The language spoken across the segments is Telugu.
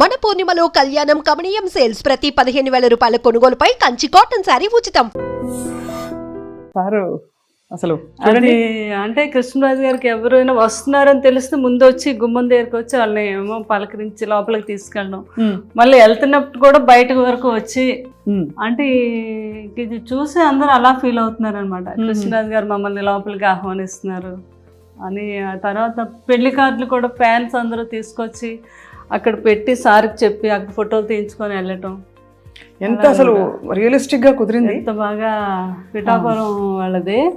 మన పూర్ణిమలో కళ్యాణం కమనీయం సేల్స్ ప్రతి పదిహేను వేల రూపాయల కొనుగోలుపై కంచి కాటన్ శారీ ఉచితం. సారు అసలు అది అంటే కృష్ణరాజు గారికి ఎవరైనా వస్తున్నారని తెలిస్తే ముందు వచ్చి గుమ్మం దగ్గరికి వచ్చి వాళ్ళని ఏమో పలకరించి లోపలికి తీసుకెళ్ళడం. ఉమ్, మళ్ళీ వెళ్తున్నప్పుడు కూడా బయట వరకు వచ్చి ఉమ్, అంటే ఇది చూసి అందరూ అలా ఫీల్ అవుతున్నారు అనమాట. కృష్ణరాజు గారు మమ్మల్ని లోపలికి ఆహ్వానిస్తున్నారు. అని ఆ తర్వాత పెళ్ళి కార్డులు కూడా ఫ్యాన్స్ అందరూ తీసుకొచ్చి అక్కడ పెట్టి సార్కి చెప్పి అక్కడ ఫోటోలు తీయించుకొని వెళ్ళటం. ఎంత అసలు రియలిస్టిక్గా కుదిరింది? ఎంత బాగా పిఠాపురం వాళ్ళది.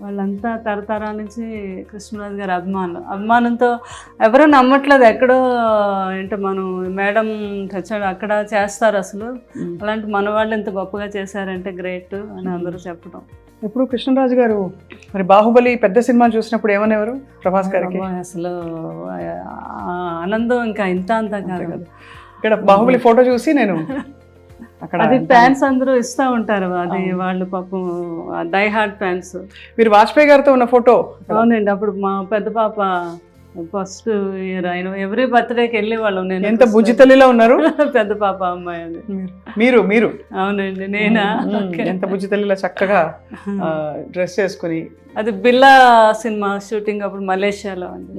వాళ్ళంతా తరతరాల నుంచి కృష్ణరాజు గారి అభిమానులు. అభిమానంతో ఎవరూ నమ్మట్లేదు ఎక్కడో ఏంటో మనం మేడం చచ్చాడు అక్కడ చేస్తారు అసలు. అలాంటి మన వాళ్ళు ఎంత గొప్పగా చేశారంటే గ్రేట్ అని అందరూ చెప్పడం ఎప్పుడు కృష్ణరాజు గారు మరి బాహుబలి పెద్ద సినిమా చూసినప్పుడు ఏమనేవారు? ప్రభాస్ గారికి? అసలు ఆనందం ఇంకా ఇంత అంత కాదు. కదా. ఇక్కడ బాహుబలి ఫోటో చూసి నేను అక్కడ అది ఫ్యాన్స్ అందరూ ఇస్తూ ఉంటారు. అది వాళ్ళు పాపం డై హార్ట్ ఫ్యాన్స్ మీరు వాజ్పేయి గారితో ఉన్న ఫోటో? అవునండి అప్పుడు మా పెద్ద పాప ఫస్ట్ ఇయర్ ఆయన ఎవ్రీ బర్త్డేకి వెళ్ళే వాళ్ళం నేను. ఎంత బుజ్జితల్లిలో ఉన్నారు? పెద్ద పాప అమ్మాయి అది మీరు మీరు? అవునండి నేనా. ఎంత బుజ్జితల్లిలో చక్కగా డ్రెస్ చేసుకుని. అది బిల్లా సినిమా షూటింగ్ అప్పుడు మలేషియాలో అండి.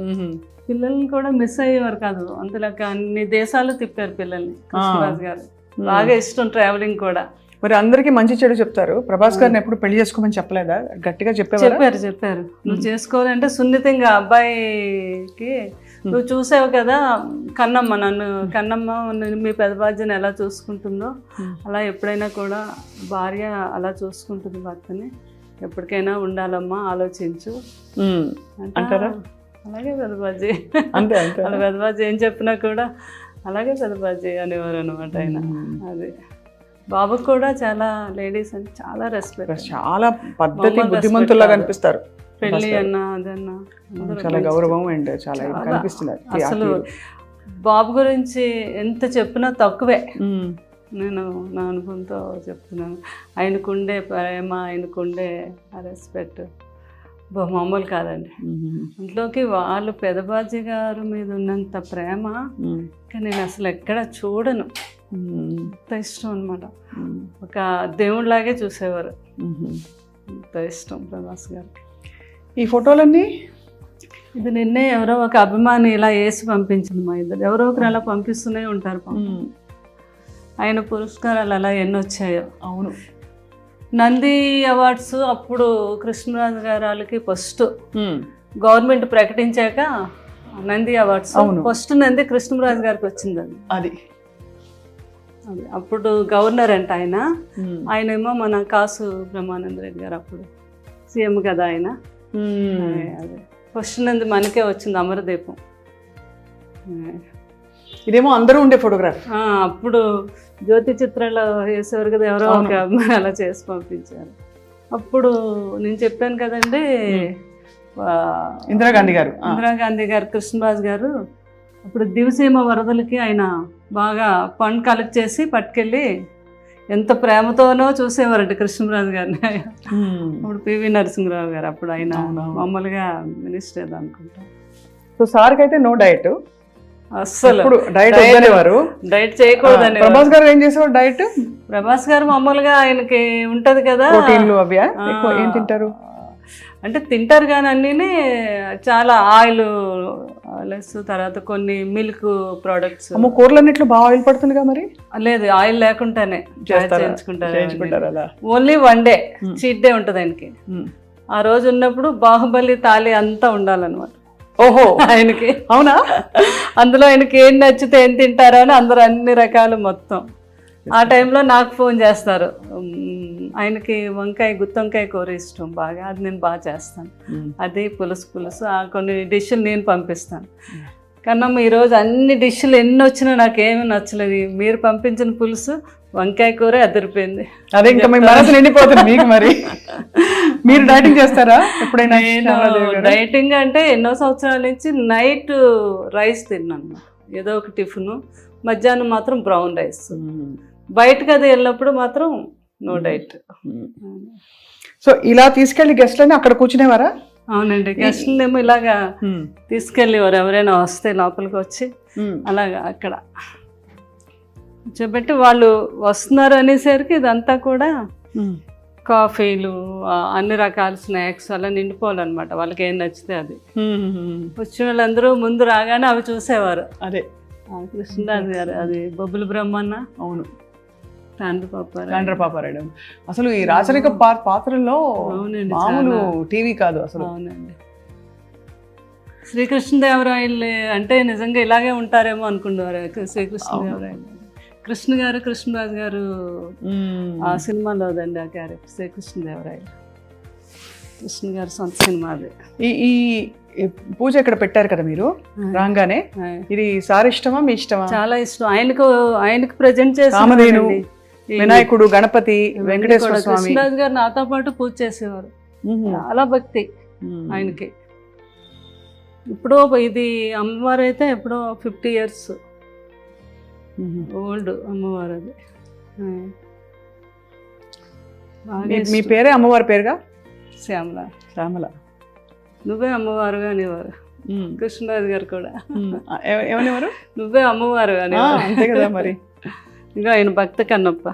పిల్లల్ని కూడా మిస్ అయ్యేవారు కాదు. అంతలాగా అన్ని దేశాలు తిప్పారు పిల్లల్ని. కృష్ణరాజు గారు. బాగా ఇష్టం ట్రావెలింగ్ కూడా. మరి అందరికీ మంచి చెడు చెప్తారు. ప్రభాస్ గారిని ఎప్పుడు పెళ్ళి చేసుకోమని చెప్పలేదా? గట్టిగా చెప్పేవారా? చెప్పారు చెప్పారు. నువ్వు చేసుకోవాలంటే సున్నితంగా అబ్బాయికి నువ్వు చూసావు కదా కన్నమ్మ నన్ను కన్నమ్మ నేను మీ పెద్ద బాధ్యను ఎలా చూసుకుంటుందో. అలా ఎప్పుడైనా కూడా భార్య అలా చూసుకుంటుంది భర్తని. ఎప్పటికైనా ఉండాలమ్మా ఆలోచించు. అంటే, అంటారా? అలాగే పెద్దబాజీ అంతే అంతే. వాళ్ళ పెద్దబాజీ ఏం చెప్పినా కూడా అలాగే పెద్దబాజీ అనేవారు అనమాట ఆయన. అది. బాబుకు కూడా చాలా లేడీస్ అని చాలా రెస్పెక్ట్ చాలా పద్ధతి respect అనిపిస్తారు. పెళ్ళి. అన్నా అదన్నా చాలా గౌరవం అండ్ చాలా. కనిపిస్తుంది అసలు. బాబు గురించి ఎంత చెప్పినా తక్కువే. నేను నా అనుభవంతో చెప్తున్నాను. ఆయనకుండే ప్రేమ ఆయనకుండే రెస్పెక్ట్ మామూలు కాదండి. ఇంట్లోకి వాళ్ళు పెదబాజీ గారి మీద ఉన్నంత ప్రేమ ఇంకా నేను అసలు ఎక్కడ చూడను. అంత ఇష్టం అనమాట ఒక దేవుడిలాగే చూసేవారు. అంత ఇష్టం ప్రభాస్ గారు. ఈ ఫోటోలన్నీ ఇది నిన్నే ఎవరో ఒక అభిమాని ఇలా వేసి పంపించింది మా ఇద్దరు. ఎవరో ఒకరు అలా పంపిస్తూనే ఉంటారు ఆయన పురస్కారాలు అలా ఎన్ని వచ్చాయో. అవును. నంది అవార్డ్స్ అప్పుడు కృష్ణరాజు గారు వాళ్ళకి ఫస్ట్. గవర్నమెంట్ ప్రకటించాక నంది అవార్డ్స్. ఫస్ట్ నంది కృష్ణరాజు గారికి వచ్చింది అది అది. అది. అప్పుడు గవర్నర్ అంట ఆయన. ఉమ్, ఆయన ఏమో మన కాసు బ్రహ్మానంద రెడ్డి గారు అప్పుడు. సీఎం కదా ఆయన. ఉమ్. అదే ఫస్ట్ నంది మనకే వచ్చింది అమరదీపం. ఇదేమో అందరూ ఉండే ఫోటోగ్రాఫ్ అప్పుడు జ్యోతి చిత్రాలు వేసేవారు కదా ఎవరో ఒక అమ్మాయి అలా చేసి పంపించారు. అప్పుడు నేను చెప్పాను కదండి ఇందిరాగాంధీ గారు. ఇందిరాగాంధీ గారు కృష్ణరాజు గారు అప్పుడు దివసీమ వరదలకి ఆయన బాగా ఫండ్ కలెక్ట్ చేసి పట్టుకెళ్ళి ఎంత ప్రేమతోనో చూసేవారంట కృష్ణరాజు గారిని. అప్పుడు పివి నరసింహరావు గారు అప్పుడు ఆయన. మామూలుగా మినిస్టర్ అనుకుంటా సో సార్కి అయితే నో డైట్. అస్సలు. ఇప్పుడు డైట్ వద్దనేవారు. డైట్ చేయకూడదని ప్రభాస్ గారు ఏం చేసేవారు డైట్? ప్రభాస్ గారు మామూలుగా ఆయనకి ఉంటది కదా. ప్రోటీన్లు అవి ఏం తింటారు? అంటే తింటారు కానీ అన్నీ చాలా ఆయిల్ లెస్ తర్వాత కొన్ని మిల్క్ ప్రోడక్ట్స్. అమ్మో కూరలన్నిట్లో బాగా ఆయిల్ పడుతుందిగా మరి? లేదు ఆయిల్ లేకుండానే? చేయించుకుంటారు only one day Hmm. Cheat day ఉంటుంది ఆయనకి. ఉమ్. ఆ రోజు ఉన్నప్పుడు బాహుబలి తాళి అంతా ఉండాలన్నమాట. ఓహో! ఆయనకి. అవునా? అందులో ఆయనకి ఏం నచ్చితే ఏం తింటారో అని అందరూ అన్ని రకాలు మొత్తం. ఆ టైంలో నాకు ఫోన్ చేస్తారు. ఆయనకి వంకాయ గుత్తొంకాయ కూర ఇష్టం బాగా అది నేను బాగా చేస్తాను. అది పులుసు పులుసు ఆ కొన్ని డిష్లు నేను పంపిస్తాను. కన్నమ్మ ఈరోజు అన్ని డిష్లు ఎన్ని వచ్చినా నాకేమీ నచ్చలేదు. మీరు పంపించిన పులుసు వంకాయ కూర అదిరిపోయింది. అదే ఇంకా మీ మనసు నిండిపోతుంది మీకు మరి. మీరు డైటింగ్ చేస్తారా? ఎప్పుడైనా? డైటింగ్ అంటే ఎన్నో సంవత్సరాల నుంచి నైట్ రైస్ తిన్నాను ఏదో ఒక టిఫిన్. మధ్యాహ్నం మాత్రం బ్రౌన్ రైస్. బయటకు అది వెళ్ళినప్పుడు మాత్రం నో డైట్. సో ఇలా తీసుకెళ్ళి గెస్ట్లని అక్కడ కూర్చునేవారా? అవునండి. గెస్ట్లేమో ఇలాగా తీసుకెళ్ళేవారు. ఎవరైనా వస్తే లోపలికి వచ్చి అలాగా అక్కడ. కూర్చోబెట్టి వాళ్ళు వస్తున్నారు అనేసరికి ఇదంతా కూడా కాఫీలు అన్ని రకాల స్నాక్స్ అలా నిండిపోవాలన్నమాట. వాళ్ళకి ఏం నచ్చితే అది. వచ్చిన వాళ్ళందరూ ముందు రాగానే అవి చూసేవారు. అదే. కృష్ణరాజు గారు అది బొబ్బుల బ్రహ్మన్న. అవును. తాండ్ర పాపారాయుడు అసలు ఈ రాచరిక పా- పాత్రల్లో అవునండి, మామూలు. టీవీ కాదు అసలు. అవునండి. శ్రీకృష్ణదేవరాయలు అంటే నిజంగా ఇలాగే ఉంటారేమో అనుకునేవారు శ్రీకృష్ణదేవరాయలు. కృష్ణ గారు కృష్ణరాజు గారు. ఆ సినిమాలోదండి ఆ క్యారెక్టర్ శ్రీకృష్ణదేవరాయలు. కృష్ణ గారు సొంత సినిమా అది. ఈ పూజ ఇక్కడ పెట్టారు కదా మీరు? రాగానే? ఇది సార్ ఇష్టమా మీ ఇష్టమా? చాలా ఇష్టం. ఆయనకు ఆయనకు ప్రజెంట్ చేసి వినాయకుడు గణపతి వెంకటేశ్వర స్వామి. కృష్ణరాజు గారు నాతో పాటు పూజ చేసేవారు. చాలా భక్తి. ఆయనకి. ఇప్పుడు ఇది అమ్మవారు అయితే ఎప్పుడో ఫిఫ్టీ ఇయర్స్. ఓల్డ్ అమ్మవారు అది మీ-. పేరే అమ్మవారి పేరుగా? శ్యామల. శ్యామల. నువ్వే అమ్మవారు అనేవారు. కృష్ణరాజు గారు కూడా. ఎవరెవరు నువ్వే అమ్మవారు అనేవారు. అంతే కదా మరి. ఇంకా ఆయన భక్త కన్నప్ప.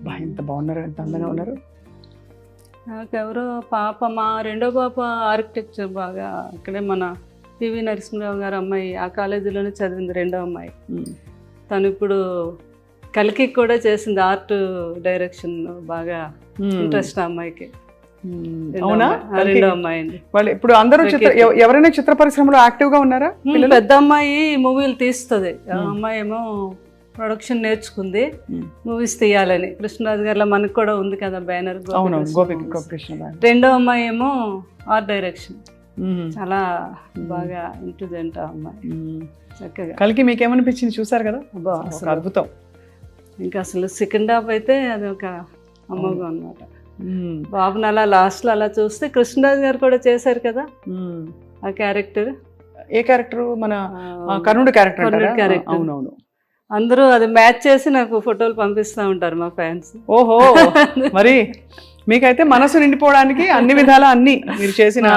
బా, ఎంత బాగున్నారు ఎంత అందంగా ఉన్నారు? నాకెవరో పాప మా రెండో పాప ఆర్కిటెక్చర్ బాగా అక్కడే మన పివి నరసింహరావు గారు అమ్మాయి ఆ కాలేజీలోనే చదివింది రెండో అమ్మాయి. మ్మ్. తను ఇప్పుడు కలికి కూడా చేసింది ఆర్ట్ డైరెక్షన్ బాగా. ఇంట్రెస్ట్ అమ్మాయికి. అవునా? రెండో అమ్మాయి వాళ్ళు ఇప్పుడు అందరూ చిత్ర ఎవరైనా చిత్ర పరిశ్రమలో యాక్టివ్గా ఉన్నారా పెద్ద అమ్మాయి మూవీలు తీస్తుంది. అమ్మాయి ఏమో ప్రొడక్షన్ నేర్చుకుంది. మూవీస్ తీయాలని. కృష్ణరాజు గారిలో మనకు కూడా ఉంది కదా బ్యానర్. రెండో అమ్మాయి ఏమో ఆర్ట్ డైరెక్షన్ మ్మ్. చాలా బాగా ఇంటెలిజెంట్ ఆ అమ్మాయి. మ్మ్. చక్కగా. కలికి మీకు ఏమనిపించింది చూసారు కదా? అసలు అద్భుతం. ఇంకా అసలు సెకండ్ హాఫ్ అయితే అది ఒక అమ్మోగం అనమాట. బాబుని అలా లాస్ట్లో అలా చూస్తే కృష్ణరాజు గారు కూడా చేశారు కదా. ఆ క్యారెక్టర్ ఏ క్యారెక్టర్ మన కర్ణుడు క్యారెక్టర్. అవునవును. అందరూ అది మ్యాచ్ చేసి నాకు ఫోటోలు పంపిస్తూ ఉంటారు మా ఫ్యాన్స్ ఓహో మరి మీకైతే మనసు నిండిపోవడానికి అన్ని విధాలా అన్ని మీరు చేసిన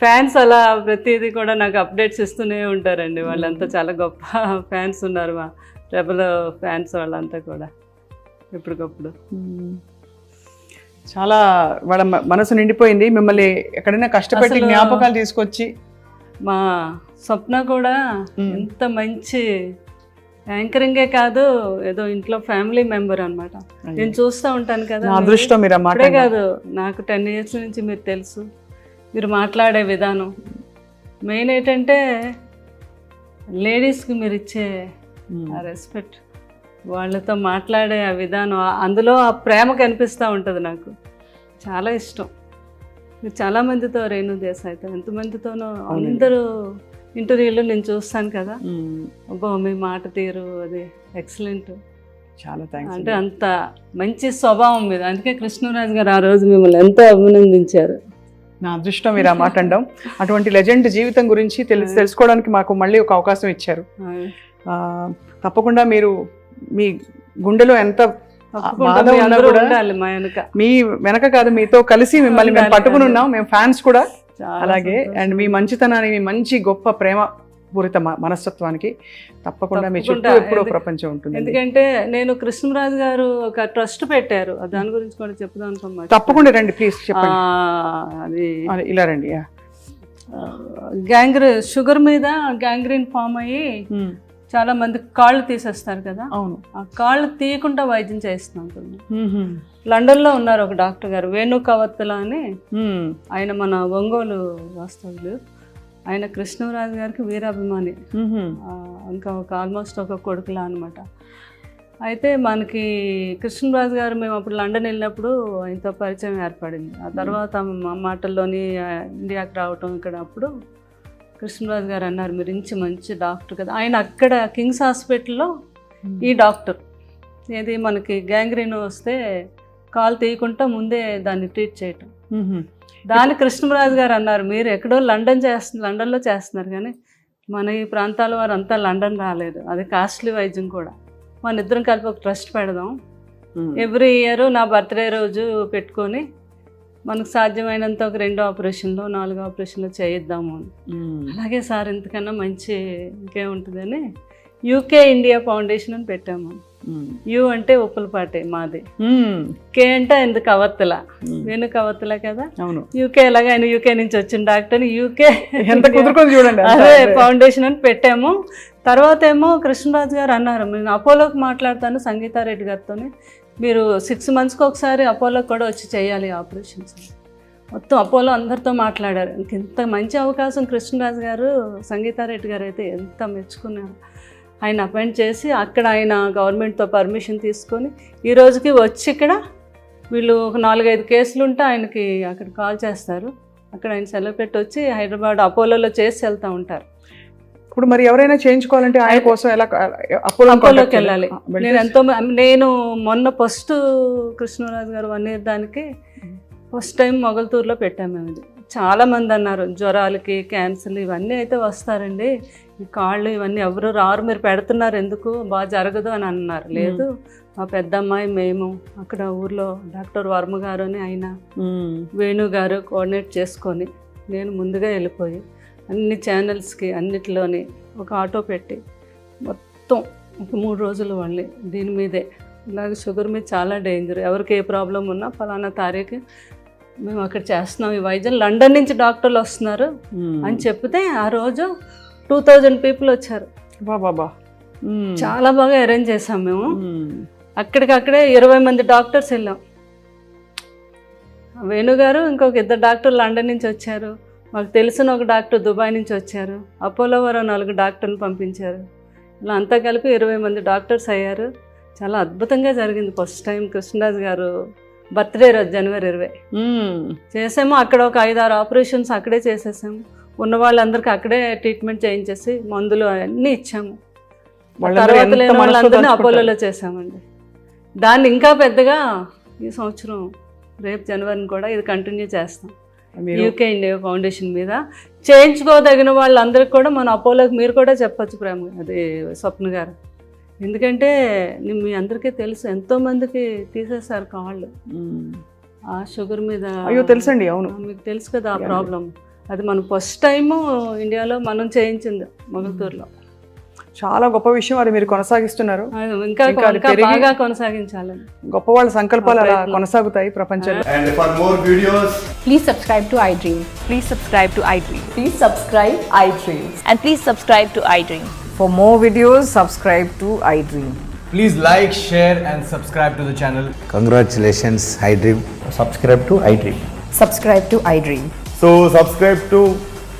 ఫ్యాన్స్ అలా ప్రతిదీ కూడా నాకు అప్డేట్స్ ఇస్తూనే ఉంటారండి వాళ్ళంతా చాలా గొప్ప ఫ్యాన్స్ ఉన్నారు మా రెబల్ ఫ్యాన్స్ వాళ్ళంతా కూడా ఎప్పటికప్పుడు. చాలా వాళ్ళ మనసు నిండిపోయింది మిమ్మల్ని ఎక్కడైనా కష్టపెట్టి జ్ఞాపకాలు తీసుకొచ్చి మా స్వప్న కూడా. ఎంత మంచి యాంకరింగే కాదు ఏదో ఇంట్లో ఫ్యామిలీ మెంబర్ అన్నమాట. నేను చూస్తూ ఉంటాను కదా. అదృష్టం మీరు ఇప్పుడే కాదు నాకు టెన్ ఇయర్స్ నుంచి మీరు తెలుసు. మీరు మాట్లాడే విధానం. మెయిన్ ఏంటంటే లేడీస్కి మీరు ఇచ్చే రెస్పెక్ట్ వాళ్ళతో మాట్లాడే ఆ విధానం అందులో ఆ ప్రేమ కనిపిస్తూ ఉంటుంది నాకు. చాలా ఇష్టం. మీరు చాలా మందితో రేణు దేశాయితో ఎంతమందితోనో. అందరూ ఇంటర్వ్యూలో నేను చూస్తాను కదా. అబ్బో మీ మాట తీరు అది ఎక్సలెంట్ చాలా థ్యాంక్స్ అంటే అంత మంచి స్వభావం మీద అందుకే కృష్ణరాజు గారు ఆ రోజు మిమ్మల్ని ఎంతో అభినందించారు. నా అదృష్టం మీరు ఆ మాట అనడం అటువంటి లెజెండ్ జీవితం గురించి తెలుసు తెలుసుకోవడానికి మాకు మళ్ళీ ఒక అవకాశం ఇచ్చారు. తప్పకుండా మీరు మీ గుండెలో ఎంత మీ వెనక. కాదు మీతో కలిసి మిమ్మల్ని మేము పట్టుకుని. ఉన్నాం. మేము ఫ్యాన్స్ కూడా. అలాగే. అండ్ మీ మంచితనాన్ని మీ మంచి గొప్ప ప్రేమ పూరిత మనస్తత్వానికి తప్పకుండా మీ చుట్టూ. ఎప్పుడో ప్రపంచం ఉంటుంది ఎందుకంటే నేను కృష్ణరాజు గారు ఒక ట్రస్ట్ పెట్టారు దాని గురించి కూడా చెప్దాం తప్పకుండా రండి ప్లీజ్ చెప్పండి అది ఇలా రండి యా. గ్యాంగ్రీ షుగర్ మీద గ్యాంగ్రీన్ ఫామ్ అయ్యి. చాలా మంది కాళ్ళు తీసేస్తారు కదా? అవును. ఆ కాళ్ళు తీయకుండా వైద్యం చేస్తున్నాం మ్మ్. లండన్లో ఉన్నారు ఒక డాక్టర్ గారు వేణు కవత్తుల అని. ఆయన మన ఒంగోలు వాస్తవులు ఆయన కృష్ణరాజు గారికి వీరాభిమాని. ఇంకా ఒక ఆల్మోస్ట్ ఒక కొడుకులా అనమాట అయితే మనకి కృష్ణరాజు గారు మేము అప్పుడు లండన్ వెళ్ళినప్పుడు ఆయనతో పరిచయం ఏర్పడింది. ఆ తర్వాత మా మాటల్లోని ఇండియాకి రావటం ఇక్కడ అప్పుడు కృష్ణరాజు గారు అన్నారు మీరు ఇంచి మంచి డాక్టర్ కదా. ఆయన అక్కడ కింగ్స్ హాస్పిటల్లో ఈ డాక్టర్. ఏది మనకి గ్యాంగ్రీన్ వస్తే కాలు తీయకుండా ముందే దాన్ని ట్రీట్ చేయటం. దాని కృష్ణరాజు గారు అన్నారు మీరు ఎక్కడో లండన్ చేస్తున్నారు లండన్లో చేస్తున్నారు కానీ మన ఈ ప్రాంతాల వారు అంతా లండన్ రాలేదు. అది కాస్ట్లీ వైద్యం కూడా. మన ఇద్దరం కలిపి ఒక ట్రస్ట్ పెడదాం. ఎవ్రీ ఇయర్ నా బర్త్డే రోజు పెట్టుకొని మనకు సాధ్యమైనంత ఒక రెండు ఆపరేషన్లు నాలుగు ఆపరేషన్లు చేయిద్దాము అని. అలాగే సార్ ఇంతకన్నా మంచి ఇంకేముంటుందని యూకే ఇండియా ఫౌండేషన్ అని పెట్టాము. యు అంటే ఉప్పులపాటి మాది. కే అంటే ఎందుకు కవత్తల. వేణు కవత్తల కదా? అవును. యూకే ఎలాగ ఆయన యూకే నుంచి వచ్చిన డాక్టర్ యూకే ఎంత కుదురుకొని చూడండి. అదే ఫౌండేషన్ అని పెట్టాము. తర్వాత ఏమో కృష్ణరాజు గారు అన్నారు. నేను అపోలోకి మాట్లాడతాను సంగీతారెడ్డి గారితో మీరు సిక్స్ మంత్స్కి ఒకసారి అపోలోకి కూడా వచ్చి చేయాలి ఆపరేషన్స్ మొత్తం అపోలో అందరితో మాట్లాడారు. ఇంత మంచి అవకాశం కృష్ణరాజు గారు సంగీతారెడ్డి గారు అయితే ఎంత మెచ్చుకున్నారు. ఆయన అపాయింట్ చేసి అక్కడ ఆయన గవర్నమెంట్తో పర్మిషన్ తీసుకొని ఈ రోజుకి వచ్చి ఇక్కడ వీళ్ళు ఒక నాలుగైదు కేసులు ఉంటే ఆయనకి అక్కడ కాల్ చేస్తారు. అక్కడ ఆయన సెలవు పెట్టి వచ్చి హైదరాబాద్ అపోలోలో చేసి వెళ్తూ ఉంటారు. ఇప్పుడు మరి ఎవరైనా చేయించుకోవాలంటే ఆయన కోసం ఎలా అపోలో అపోలోకి వెళ్ళాలి. నేను ఎంతో నేను మొన్న first Krishnaraju garu one year దానికి ఫస్ట్ టైం మొగల్తూరులో పెట్టాము మేము ఇది చాలా మంది అన్నారు జ్వరాలకి క్యాన్సర్ ఇవన్నీ అయితే వస్తారండి. ఈ కాళ్ళు ఇవన్నీ ఎవరు రారు మీరు పెడుతున్నారు ఎందుకు? బాగా జరగదు అని అన్నారు. లేదు మా పెద్దమ్మాయి మేము అక్కడ ఊర్లో డాక్టర్ వర్మ గారు అని ఆయన వేణు గారు కోఆర్డినేట్ చేసుకొని నేను ముందుగా వెళ్ళిపోయి అన్ని ఛానల్స్కి అన్నిటిలోని ఒక ఆటో పెట్టి మొత్తం ఒక మూడు రోజులు వాళ్ళని దీని మీదే. ఇలాగ షుగర్ మీద చాలా డేంజర్ ఎవరికి ఏ ప్రాబ్లం ఉన్నా ఫలానా తారీఖు మేము అక్కడ చేస్తున్నాం. ఈ వైద్యం లండన్ నుంచి డాక్టర్లు వస్తున్నారు అని చెప్తే ఆ రోజు టూ థౌజండ్ పీపుల్ వచ్చారు. బాబా చాలా బాగా అరేంజ్ చేసాం మేము. అక్కడికక్కడే ఇరవై మంది డాక్టర్స్ వెళ్ళాం. వేణుగారు ఇంకొక ఇద్దరు డాక్టర్లు లండన్ నుంచి వచ్చారు. మాకు తెలిసిన ఒక డాక్టర్ దుబాయ్ నుంచి వచ్చారు. అపోలో వారు నాలుగు డాక్టర్లు పంపించారు. ఇలా అంతా కలిపి ఇరవై మంది డాక్టర్స్ అయ్యారు. చాలా అద్భుతంగా జరిగింది ఫస్ట్ టైం కృష్ణరాజు గారు బర్త్డే రోజు జనవరి ఇరవై. చేసాము అక్కడ ఒక ఐదారు ఆపరేషన్స్ అక్కడే చేసేసాము. ఉన్న వాళ్ళందరికీ అక్కడే ట్రీట్మెంట్ చేయించేసి మందులు అన్నీ ఇచ్చాము. తర్వాత లేని వాళ్ళందరినీ. అపోలోలో చేసామండి దాన్ని ఇంకా పెద్దగా ఈ సంవత్సరం రేపు జనవరిని కూడా ఇది కంటిన్యూ చేస్తాం. యూకే ఇండియా ఫౌండేషన్ మీద చేయించుకోదగిన వాళ్ళందరికీ కూడా మన అపోలోకి మీరు కూడా చెప్పొచ్చు ప్రేమ అది స్వప్న గారు. ఎందుకంటే మీ అందరికీ తెలుసు ఎంతో మందికి తీసేశారు కాళ్ళు. ఆ షుగర్ మీద అయ్యో తెలుసండి అవును. మీకు తెలుసు కదా ఆ ప్రాబ్లం అది మనం ఫస్ట్ టైము ఇండియాలో మనం చేయించింది మొగల్తూరులో. చాలా గొప్ప విషయం అది మీరు కొనసాగిస్తున్నారు ఇంకా బాగా కొనసాగించాలని గొప్ప వాళ్ళ సంకల్పాలు అలా కొనసాగుతాయి ప్రపంచంలో And for more videos, Please subscribe to iDream. Please subscribe to iDream. Please subscribe iDream. And please subscribe to iDream. For more videos, subscribe to iDream. please like, share, and subscribe to the channel. Congratulations, iDream. subscribe to iDream. Subscribe to iDream. So subscribe to iDream Media. I